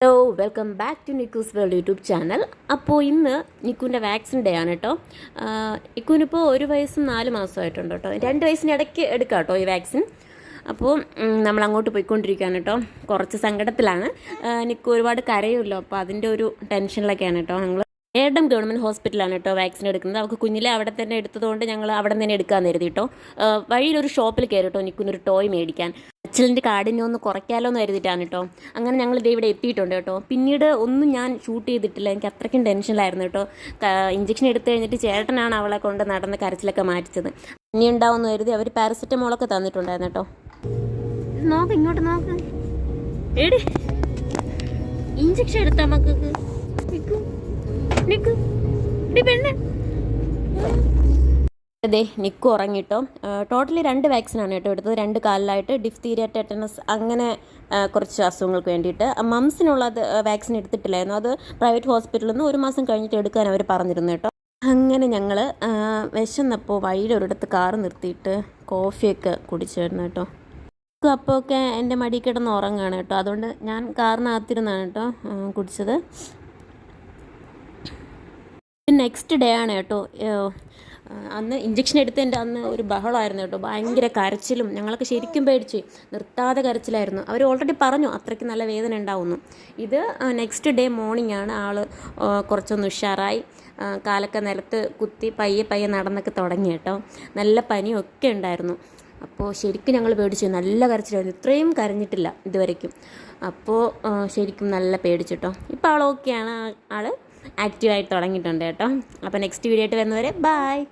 Hello welcome back to Nikku's world YouTube channel അപ്പോൾ ഇന്ന് നിക്കുവിന്റെ vaccine day ആണ് കേട്ടോ നിക്കുവിനിപ്പോൾ ഒരു വയസ്സും നാല് മാസമായിട്ടുണ്ട് കേട്ടോ രണ്ട് വയസ്സിന് ഇടയ്ക്ക് എടുക്കാം കേട്ടോ ഈ വാക്സിൻ അപ്പോൾ നമ്മൾ അങ്ങോട്ട് പോയിക്കൊണ്ടിരിക്കുകയാണ് കേട്ടോ കുറച്ച് സങ്കടത്തിലാണ്. നിക്ക് ഒരുപാട് കരയുമല്ലോ. അപ്പോൾ അതിന്റെ ഒരു ടെൻഷനിലൊക്കെയാണ് കേട്ടോ ഞങ്ങൾ ഏടം ഗവൺമെന്റ് ഹോസ്പിറ്റലാണ് കേട്ടോ വാക്സിൻ എടുക്കുന്നത്. അവൾക്ക് കുഞ്ഞിലെ അവിടെ തന്നെ എടുത്തതുകൊണ്ട് ഞങ്ങൾ അവിടെ തന്നെ എടുക്കാമെന്ന് കരുതി കേട്ടോ വഴിയിലൊരു ഷോപ്പിൽ കയറി കേട്ടോ നിൽക്കുന്നൊരു ടോയ് മേടിക്കാൻ. അച്ഛന്റെ കാടിനെ ഒന്ന് കുറയ്ക്കാലോ എന്ന് കരുതിയിട്ടാണ് കേട്ടോ. അങ്ങനെ ഞങ്ങൾ ഇതേ ഇവിടെ എത്തിയിട്ടുണ്ട് കേട്ടോ. പിന്നീട് ഒന്നും ഞാൻ ഷൂട്ട് ചെയ്തിട്ടില്ല. എനിക്ക് അത്രയ്ക്കും ടെൻഷനിലായിരുന്നു കേട്ടോ. ഇഞ്ചക്ഷൻ എടുത്തു കഴിഞ്ഞിട്ട് ചേട്ടനാണ് അവളെ കൊണ്ട് നടന്ന് കരച്ചിലൊക്കെ മാറ്റിച്ചത്. ഇനി ഉണ്ടാവുമെന്ന് കരുതി അവർ പാരസെറ്റമോളൊക്കെ തന്നിട്ടുണ്ടായിരുന്നു കേട്ടോ. നോക്ക് ഇങ്ങോട്ട് നോക്ക്. എടി ഇഞ്ചക്ഷൻ എടുത്താ മക്കൾക്ക്? എടി പെണ്ണ് നിക്കു ഉറങ്ങിട്ടോ. ടോട്ടലി രണ്ട് വാക്സിനാണ് കേട്ടോ എടുത്തത്. രണ്ട് കാലിലായിട്ട് ഡിഫ്തീരിയ ടെറ്റനസ് അങ്ങനെ കുറച്ച് അസുഖങ്ങൾക്ക് വേണ്ടിയിട്ട്. മംസിനുള്ളത് വാക്സിൻ എടുത്തിട്ടില്ലായിരുന്നു. അത് പ്രൈവറ്റ് ഹോസ്പിറ്റലിൽ നിന്ന് ഒരു മാസം കഴിഞ്ഞിട്ട് എടുക്കാൻ അവർ പറഞ്ഞിരുന്നു കേട്ടോ. അങ്ങനെ ഞങ്ങൾ വിശന്നപ്പോൾ വഴിയിലൊരിടത്ത് കാറ് നിർത്തിയിട്ട് കോഫിയൊക്കെ കുടിച്ചായിരുന്നു കേട്ടോ. അപ്പോൾ ഒക്കെ എന്റെ മടി കിടന്ന് ഉറങ്ങുകയാണ് കേട്ടോ. അതുകൊണ്ട് ഞാൻ കാറിനകത്തിരുന്നാണ് കേട്ടോ കുടിച്ചത്. നെക്സ്റ്റ് ഡേ ആണ് കേട്ടോ. അന്ന് ഇഞ്ചക്ഷൻ എടുത്തതിന്റെ അന്ന് ഒരു ബഹളമായിരുന്നു കേട്ടോ. ഭയങ്കര കരച്ചിലും. ഞങ്ങളൊക്കെ ശരിക്കും പേടിച്ച് നിർത്താതെ കരച്ചിലായിരുന്നു. അവർ ഓൾറെഡി പറഞ്ഞു അത്രയ്ക്ക് നല്ല വേദന ഉണ്ടാവുന്നു ഇത് നെക്സ്റ്റ് ഡേ മോർണിംഗ് ആണ് ആൾ കുറച്ചൊന്ന് ഉഷാറായി. കാലൊക്കെ നിലത്ത് കുത്തി പയ്യെ പയ്യെ നടന്നൊക്കെ തുടങ്ങി കേട്ടോ. നല്ല പനിയൊക്കെ ഉണ്ടായിരുന്നു. അപ്പോൾ ശരിക്കും ഞങ്ങൾ പേടിച്ചു. നല്ല കരച്ചിലായിരുന്നു. ഇത്രയും കരഞ്ഞിട്ടില്ല ഇതുവരയ്ക്കും അപ്പോൾ ശരിക്കും നല്ല പേടിച്ചിട്ടോ ഇപ്പോൾ ആൾ ഓക്കെയാണ് ആൾ ആക്റ്റീവായിട്ട് തുടങ്ങിയിട്ടുണ്ട് കേട്ടോ. അപ്പോൾ നെക്സ്റ്റ് വീഡിയോ ആയിട്ട് വരുന്നവരെ ബായ്